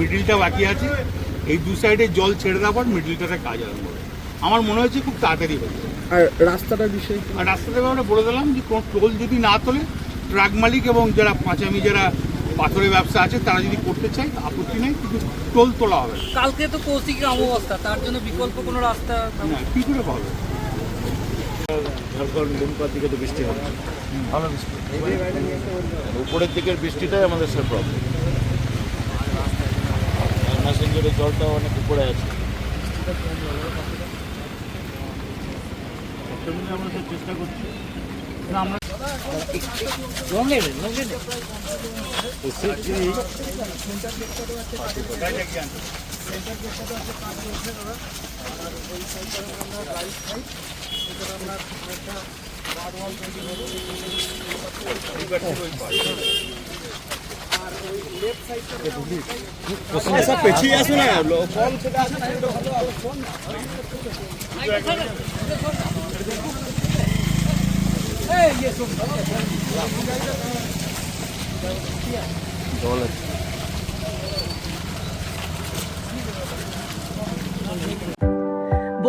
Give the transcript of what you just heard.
মিডিলটা বাকি আছে এই দু সাইডে জল ছেড়ে দেওয়ার পর মিডিলটাতে কাজ আরম্ভ হবে। আমার মনে হচ্ছে খুব তাড়াতাড়ি হয়ে যাবে। আর রাস্তাটার বিষয়ে? আর রাস্তাটা আমরা বলে দিলাম যে কোনো টোল যদি না তোলে ট্রাক মালিক এবং যারা পাঁচামি যারা পাথরের ব্যবসা আছে তারা যদি করতে চায় আপত্তি নেই কিন্তু টোল তোলা হবে কালকে তো কৌশিক অমাবস্যা তার জন্য বিকল্প কোনো রাস্তা না? কী করে পাবে? ঝাড়খণ্ড দুমকার দিকে তো বৃষ্টি হবে। ভালো বৃষ্টি। উপরের দিকের বৃষ্টিটাই আমাদের সে প্রবলেম ম্যাসেঞ্জারের জলটা অনেক উপরে আছে। আমরা চেষ্টা করছি জল আছে